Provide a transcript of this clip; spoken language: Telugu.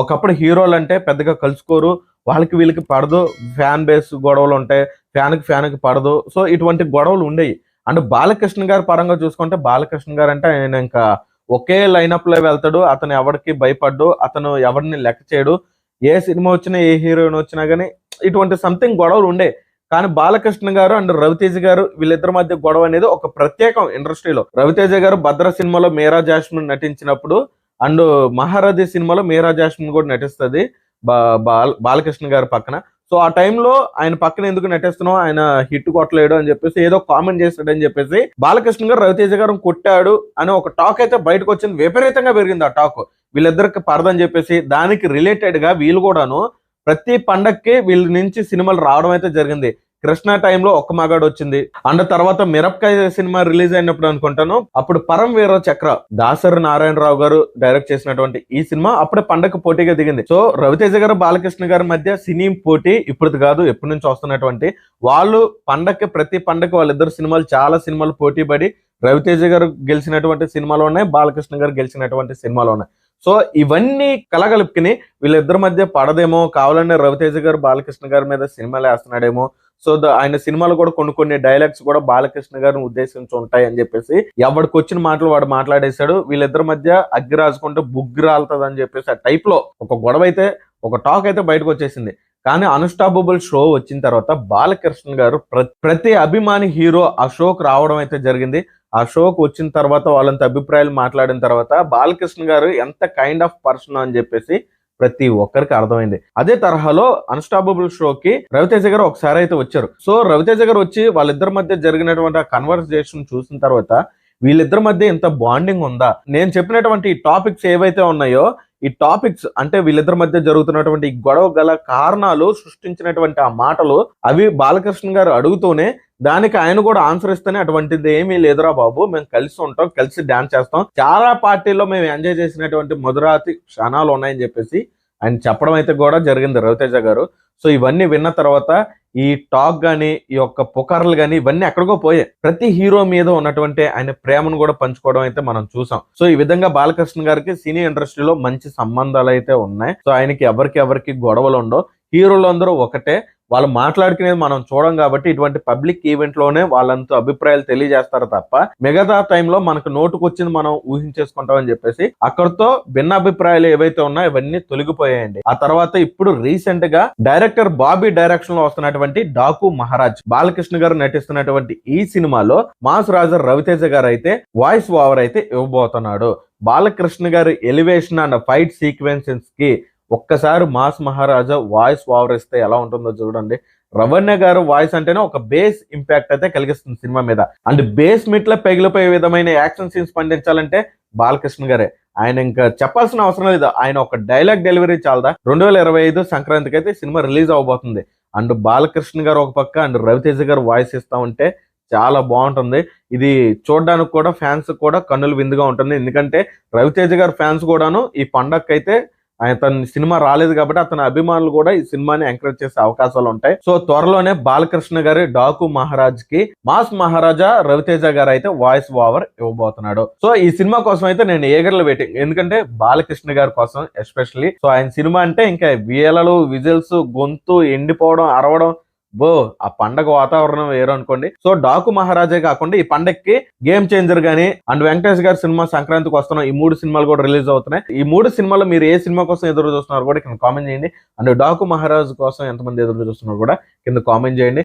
ఒకప్పుడు హీరోలు అంటే పెద్దగా కలుసుకోరు వాళ్ళకి వీళ్ళకి పడదు ఫ్యాన్ బేస్ గొడవలు ఉంటాయి ఫ్యాన్కి ఫ్యాన్కి పడదు. సో ఇటువంటి గొడవలు ఉండేవి అండ్ బాలకృష్ణ గారి పరంగా చూసుకుంటే బాలకృష్ణ గారు అంటే ఆయన ఇంకా ఒకే లైనప్లో వెళ్తాడు అతను ఎవరికి భయపడ్డు అతను ఎవరిని లెక్క చేయడు. ఏ సినిమా వచ్చినా ఏ హీరోయిన్ వచ్చినా కానీ ఇటువంటి సంథింగ్ గొడవలు ఉండే. కానీ బాలకృష్ణ గారు అండ్ రవితేజ గారు వీళ్ళిద్దరి మధ్య గొడవ అనేది ఒక ప్రత్యేకం ఇండస్ట్రీలో. రవితేజ గారు భద్ర సినిమాలో మీరా జాస్మిన్ నటించినప్పుడు అండ్ మహారథి సినిమాలో మేరా జాస్మిన్ కూడా నటిస్తుంది బాల బాలకృష్ణ గారి పక్కన. సో ఆ టైంలో ఆయన పక్కన ఎందుకు నటిస్తున్నావు ఆయన హిట్ కొట్టలేడు అని చెప్పేసి ఏదో కామెంట్ చేశాడని అని చెప్పేసి బాలకృష్ణ గారు రవితేజ గారు కొట్టాడు అని ఒక టాక్ అయితే బయటకు వచ్చింది. విపరీతంగా పెరిగింది ఆ టాక్. వీళ్ళిద్దరికి పరదని చెప్పేసి దానికి రిలేటెడ్గా వీళ్ళు కూడాను ప్రతి పండక్కి వీళ్ళ నుంచి సినిమాలు రావడం అయితే జరిగింది. కృష్ణ టైంలో ఒక్క మగాడు వచ్చింది. అండ్ తర్వాత మిరపకాయ సినిమా రిలీజ్ అయినప్పుడు అనుకుంటాను. అప్పుడు పరం వీర చక్ర దాసరి నారాయణరావు గారు డైరెక్ట్ చేసినటువంటి ఈ సినిమా అప్పుడే పండగ పోటీగా దిగింది. సో రవితేజ గారు బాలకృష్ణ గారి మధ్య సినీ పోటీ ఇప్పుడు కాదు ఎప్పటి నుంచి వస్తున్నటువంటి వాళ్ళు పండగకి ప్రతి పండగ వాళ్ళిద్దరు సినిమాలు చాలా సినిమాలు పోటీ పడి రవితేజ గారు గెలిచినటువంటి సినిమాలు ఉన్నాయి బాలకృష్ణ గారు గెలిచినటువంటి సినిమాలు ఉన్నాయి. సో ఇవన్నీ కలగలుపుకుని వీళ్ళిద్దరి మధ్య పడదేమో కావాలనే రవితేజ గారు బాలకృష్ణ గారి మీద సినిమాలు వేస్తున్నాడేమో సో ఆయన సినిమాలు కూడా కొన్ని కొన్ని డైలాగ్స్ కూడా బాలకృష్ణ గారిని ఉద్దేశించి ఉంటాయి అని చెప్పేసి ఎవరికి వచ్చిన మాటలు వాడు మాట్లాడేశాడు వీళ్ళిద్దరి మధ్య అగ్గి రాసుకుంటే బుగ్గి రాలుతుంది అని చెప్పేసి ఆ టైప్లో ఒక గొడవ అయితే ఒక టాక్ అయితే బయటకు వచ్చేసింది. కానీ అన్స్టాపబుల్ షో వచ్చిన తర్వాత బాలకృష్ణ గారు ప్రతి అభిమాని హీరో ఆ షోకు రావడం అయితే జరిగింది. ఆ షోకి వచ్చిన తర్వాత వాళ్ళంత అభిప్రాయాలు మాట్లాడిన తర్వాత బాలకృష్ణ గారు ఎంత కైండ్ ఆఫ్ పర్సన్ అని చెప్పేసి ప్రతి ఒక్కరికి అర్థమైంది. అదే తరహాలో అన్స్టాపబుల్ షోకి రవితేజ గారు ఒకసారి అయితే వచ్చారు. సో రవితేజ గారు వచ్చి వాళ్ళిద్దరి మధ్య జరిగినటువంటి ఆ కన్వర్సేషన్ చూసిన తర్వాత వీళ్ళిద్దరి మధ్య ఇంత బాండింగ్ ఉందా? నేను చెప్పినటువంటి ఈ టాపిక్స్ ఏవైతే ఉన్నాయో ఈ టాపిక్స్ అంటే వీళ్ళిద్దరి మధ్య జరుగుతున్నటువంటి ఈ గొడవ గల కారణాలు సృష్టించినటువంటి ఆ మాటలు అవి బాలకృష్ణ గారు అడుగుతూనే దానికి ఆయన కూడా ఆన్సర్ ఇస్తేనే అటువంటిది ఏమీ లేదురా బాబు మేము కలిసి ఉంటాం కలిసి డాన్స్ చేస్తాం. చాలా పార్టీలో మేము ఎంజాయ్ చేసినటువంటి మధురాతి క్షణాలు ఉన్నాయని చెప్పేసి ఆయన చెప్పడం అయితే కూడా జరిగింది రవితేజ గారు. సో ఇవన్నీ విన్న తర్వాత ఈ టాక్ కానీ ఈ యొక్క పుకార్లు కానీ ఇవన్నీ ఎక్కడికో పోయాయి. ప్రతి హీరో మీద ఉన్నటువంటి ఆయన ప్రేమను కూడా పంచుకోవడం అయితే మనం చూసాం. సో ఈ విధంగా బాలకృష్ణ గారికి సినీ ఇండస్ట్రీలో మంచి సంబంధాలు అయితే ఉన్నాయి. సో ఆయనకి ఎవరికి ఎవరికి గొడవలు ఉండవు. హీరోలు అందరూ ఒకటే. వాళ్ళు మాట్లాడుకునేది మనం చూడం కాబట్టి ఇటువంటి పబ్లిక్ ఈవెంట్లోనే వాళ్ళంతా అభిప్రాయాలు తెలియజేస్తారు తప్ప మిగతా టైంలో మనకు నోటుకు వచ్చింది మనం ఊహించేసుకుంటాం అని చెప్పేసి అక్కడతో భిన్న అభిప్రాయాలు ఏవైతే ఉన్నాయో ఇవన్నీ తొలగిపోయాయండి. ఆ తర్వాత ఇప్పుడు రీసెంట్గా డైరెక్టర్ బాబీ డైరెక్షన్లో వస్తున్నటువంటి డాకు మహారాజ్ బాలకృష్ణ గారు నటిస్తున్నటువంటి ఈ సినిమాలో మాస్ రాజర్ రవితేజ గారు అయితే వాయిస్ ఓవర్ అయితే ఇవ్వబోతున్నాడు. బాలకృష్ణ గారు ఎలివేషన్ అండ్ ఫైట్ సీక్వెన్సెస్కి ఒక్కసారి మాస్ మహారాజా వాయిస్ ఓవర్ ఇస్తే ఎలా ఉంటుందో చూడండి. రవణ్య గారు వాయిస్ అంటేనే ఒక బేస్ ఇంపాక్ట్ అయితే కలిగిస్తుంది సినిమా మీద. అండ్ బేస్ మిట్ల పెగిలిపోయే విధమైన యాక్షన్ సీన్స్ పండించాలంటే బాలకృష్ణ గారే. ఆయన ఇంకా చెప్పాల్సిన అవసరం లేదు. ఆయన ఒక డైలాగ్ డెలివరీ చాలదా? రెండు వేల ఇరవై ఐదు సంక్రాంతికి అయితే సినిమా రిలీజ్ అవబోతుంది. అండ్ బాలకృష్ణ గారు ఒక పక్క అండ్ రవితేజ గారు వాయిస్ ఇస్తా ఉంటే చాలా బాగుంటుంది. ఇది చూడడానికి కూడా ఫ్యాన్స్ కూడా కన్నులు విందుగా ఉంటుంది. ఎందుకంటే రవితేజ గారు ఫ్యాన్స్ కూడాను ఈ పండగకైతే అయితే ఆయన తన సినిమా రాలేదు కాబట్టి అతని అభిమానులు కూడా ఈ సినిమాని ఎంకరేజ్ చేసే అవకాశాలు ఉంటాయి. సో త్వరలోనే బాలకృష్ణ గారి డాకు మహారాజ్కి మాస్ మహారాజా రవితేజ గారు అయితే వాయిస్ ఓవర్ ఇవ్వబోతున్నాడు. సో ఈ సినిమా కోసం అయితే నేను ఏగర్లు వెయిటింగ్ ఎందుకంటే బాలకృష్ణ గారి కోసం ఎస్పెషల్లీ. సో ఆయన సినిమా అంటే ఇంకా వీలలు విజిల్స్ గొంతు ఎండిపోవడం అరవడం బో ఆ పండగ వాతావరణం వేరు అనుకోండి. సో డాకు మహారాజే కాకుండా ఈ పండగకి గేమ్ చేంజర్ గానీ అండ్ వెంకటేష్ గారి సినిమా సంక్రాంతికి వస్తున్న ఈ మూడు సినిమాలు కూడా రిలీజ్ అవుతున్నాయి. ఈ మూడు సినిమాలు మీరు ఏ సినిమా కోసం ఎదురు చూస్తున్నారు కూడా కింద కామెంట్ చేయండి. అండ్ డాకు మహారాజ్ కోసం ఎంతమంది ఎదురు చూస్తున్నారు కూడా కింద కామెంట్ చేయండి.